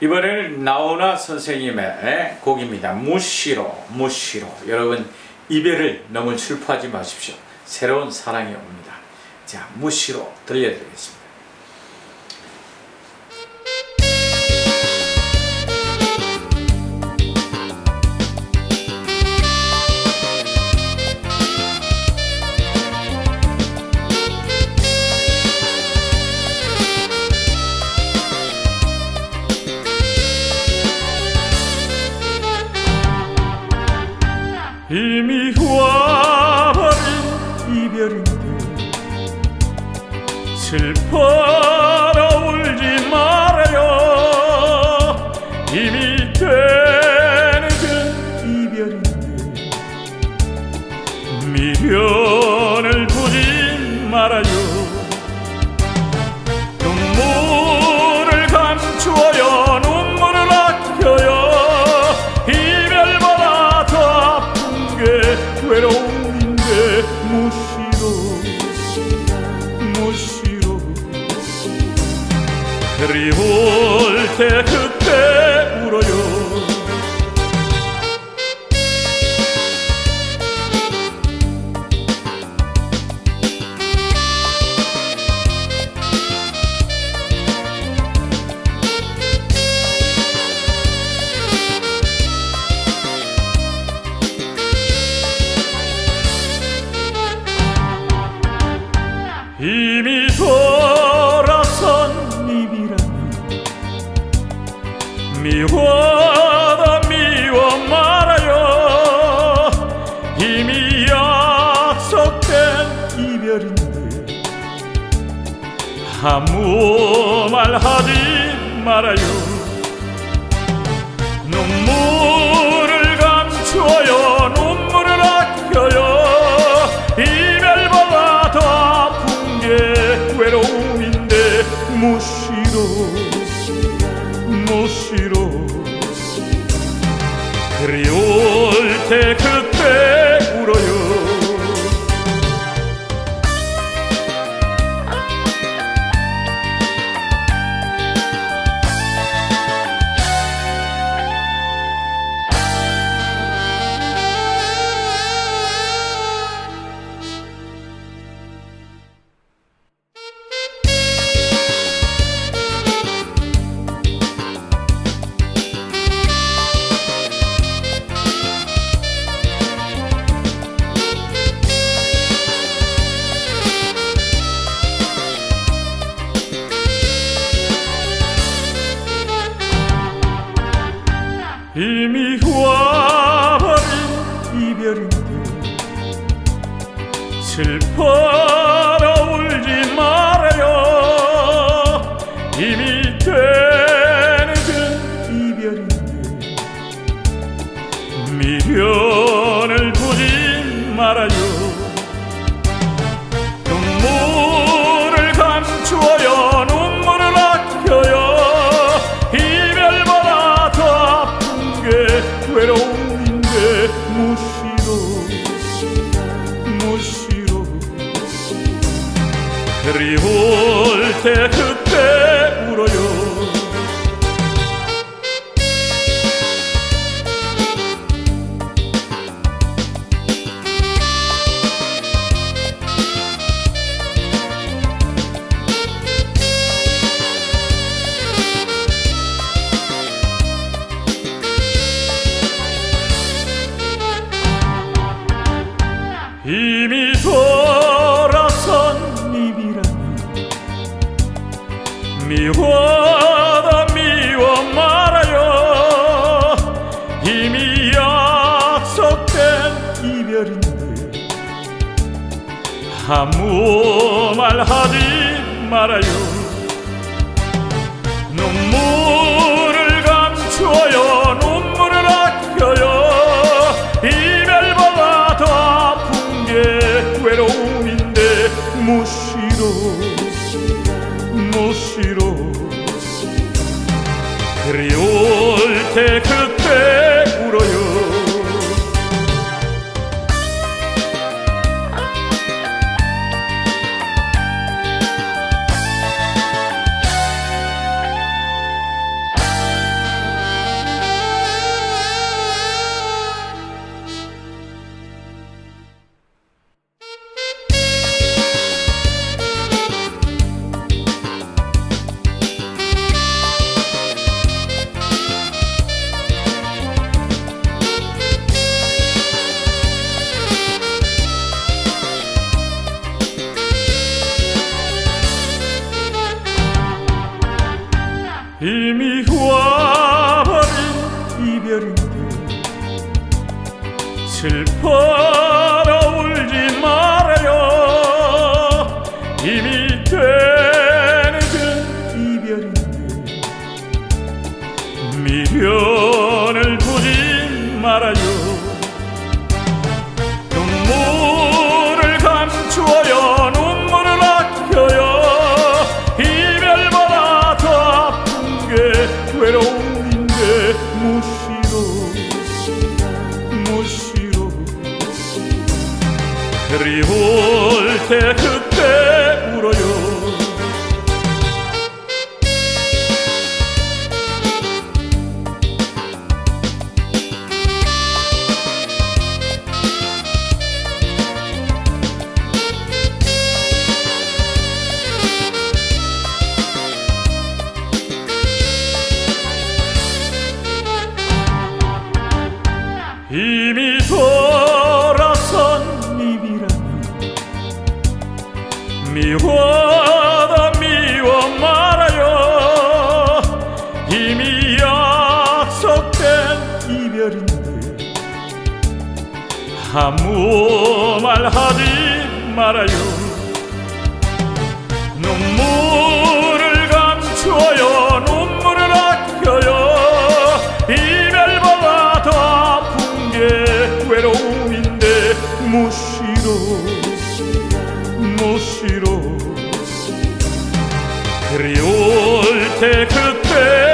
이번에는 나훈아 선생님의 곡입니다. 무시로 무시로 여러분 이별을 너무 슬퍼하지 마십시오. 새로운 사랑이 옵니다. 자 무시로 들려드리겠습니다. 그리울 때 그때 울어요. 이미 돌 미워다 미워 말아요. 이미 약속된 이별인데 아무 말 하지 말아요. 눈물을 감추어요. 눈물을 아껴요. 이별보다 더 아픈 게 외로움인데 무시로 무시로. 그리울 때 그때 울어요 슬퍼 그리울 때그 이미 약속된 이별인데 아무 말 하지 말아요. 눈물을 감추어요. 눈물을 아껴요. 이별보다 더 아픈 게 외로움인데 무시로 무시로 그리울 때 그 미워버린 이별인데 슬퍼라 울지 말아요. 이미 되는 이별인데 미련을 두지 말아요 아무 말 하지 말아요. 눈물을 감추어요. 눈물을 아껴요. 이별보다 더 아픈 게 외로움인데 무시로 무시로. 그리울 때 그때